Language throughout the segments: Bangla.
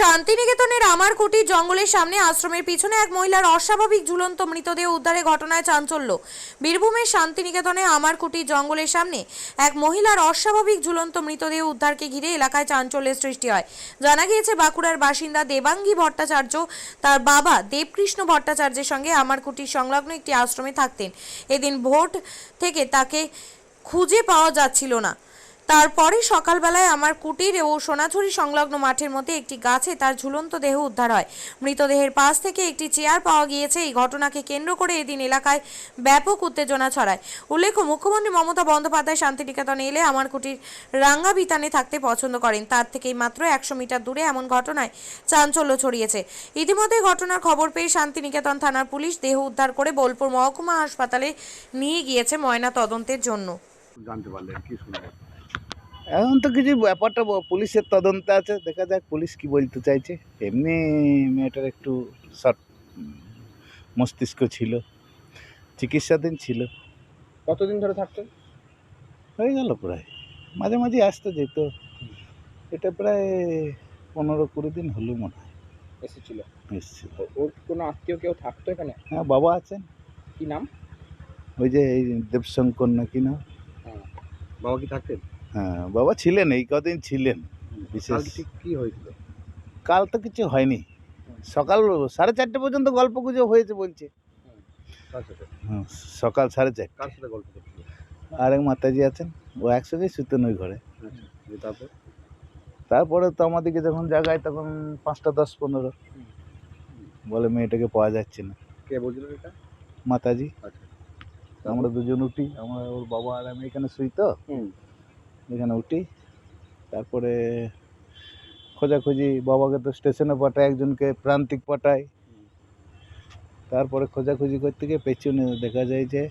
শান্তিনিকেতনের আমার কুটির জঙ্গলের সামনে আশ্রমের পিছনে এক মহিলার অস্বাভাবিক ঝুলন্ত মৃতদেহ উদ্ধারে ঘটনায় চাঞ্চল্য। বীরভূমের শান্তিনিকেতনে আমার কুটির জঙ্গলের সামনে এক মহিলার অস্বাভাবিক ঝুলন্ত মৃতদেহ উদ্ধারকে ঘিরে এলাকায় চাঞ্চল্যের সৃষ্টি হয়। জানা গিয়েছে, বাঁকুড়ার বাসিন্দা দেবাঙ্গী ভট্টাচার্য তার বাবা দেবকৃষ্ণ ভট্টাচার্যের সঙ্গে আমার কুটির সংলগ্ন একটি আশ্রমে থাকতেন। এদিন ভোট থেকে তাকে খুঁজে পাওয়া যাচ্ছিল না। তারপরে সকালবেলায় আমার কুটির ও সোনাঝুরি সংলগ্ন মাঠের মধ্যে একটি গাছে তার ঝুলন্ত দেহ উদ্ধার হয়। মৃতদেহের পাশ থেকে একটি চেয়ার পাওয়া গিয়েছে। এই ঘটনাকে কেন্দ্র করে এদিন এলাকায় ব্যাপক উত্তেজনা ছড়ায়। উল্লেখ্য, মুখ্যমন্ত্রী মমতা বন্দ্যোপাধ্যায় শান্তিনিকেতনে এলে আমার কুটির রাঙ্গা বিতানে থাকতে পছন্দ করেন। তার থেকেই মাত্র একশো মিটার দূরে এমন ঘটনায় চাঞ্চল্য ছড়িয়েছে। ইতিমধ্যে ঘটনার খবর পেয়ে শান্তিনিকেতন থানার পুলিশ দেহ উদ্ধার করে বোলপুর মহকুমা হাসপাতালে নিয়ে গিয়েছে ময়না তদন্তের জন্য। জানতে পারলেন, কি শুনলেন এখন তো কিছু ব্যাপারটা পুলিশের তদন্তে আছে দেখা যাক পুলিশ কি বলতে চাইছে। এমনি মেয়েটার একটু শর্ট মস্তিষ্ক ছিল চিকিৎসাধীন ছিল। কতদিন ধরে থাকতেন হয়ে গেল প্রায় মাঝে মাঝে আসতে যেত। এটা প্রায় পনেরো কুড়ি দিন হলো মনে হয়। এসেছিল? এসেছিল। ওর কোনো আত্মীয় কেউ থাকতো এখানে? হ্যাঁ বাবা আছেন। কি নাম? ওই যে এই দেবশঙ্কর নাকি না বাবা কি থাকতেন? হ্যাঁ বাবা ছিলেন এই কদিন ছিলেন বিশেষ। কি হয়েছিল? কাল তো কিছু হয়নি। সকাল সাড়ে চারটে পর্যন্ত গল্প গুজব হয়েছে বলছে। সকাল সাড়ে চারটে। গল্প আর এক মাতাজি আছেন ও একসঙ্গেই শুতেন ওই ঘরে। আচ্ছা তারপরে? তো আমাদেরকে যখন জাগায় তখন পাঁচটা দশ পনেরো। বলে মেয়েটাকে পাওয়া যাচ্ছে না। কে বলছিল এটা? মাতাজি। আচ্ছা। আমরা দুজন উঠি আমরা ওর বাবা আর আমি এখানে শুই তো। এখানে উঠি। তারপরে খোঁজাখুঁজি বাবাকে তো স্টেশনে পাঠায় একজনকে প্রান্তিক পাঠায় তারপরে খোঁজাখুঁজি করতে গিয়ে পেছনে দেখা যায় যে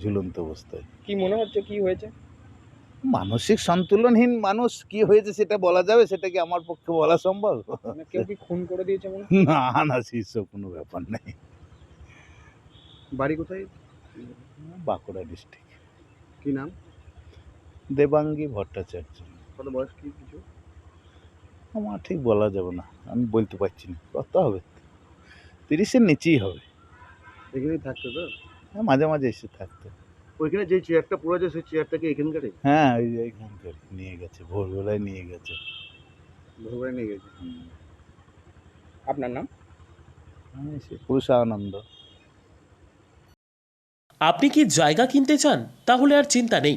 ঝুলন্ত অবস্থায়। কি মনে হচ্ছে কি হয়েছে? মানসিক সন্তুলনহীন মানুষ কি হয়েছে সেটা বলা যাবে? সেটা কি আমার পক্ষে বলা সম্ভব? মানে কেউ কি খুন করে দিয়েছে মনে না না সেসব কোনো ব্যাপার নেই। বাড়ি কোথায়? বাঁকুড়া ডিস্ট্রিক্ট। কি নাম? দেবাঙ্গী ভট্টাচার্য। কত বয়স কি কিছু? আমার ঠিক বলা যাবে না আমি বলতে পারছি না। কত হবে? তিরিশের নিচেই হবে। এখানেই থাকতো তো হ্যাঁ মাঝে মাঝে এসে থাকতো ওইখানে যে চেয়ারটা পড়ে আছে সেই চেয়ারটাকে এখানকারই? হ্যাঁ ওই যে এইখানকার নিয়ে গেছে ভোরবেলায় নিয়ে গেছে। ভোরবেলা নিয়ে গেছে? আপনার নাম? আমি সে পুরুষানন্দ আপনি কি জায়গা কিনতে চান? তাহলে আর চিন্তা নেই।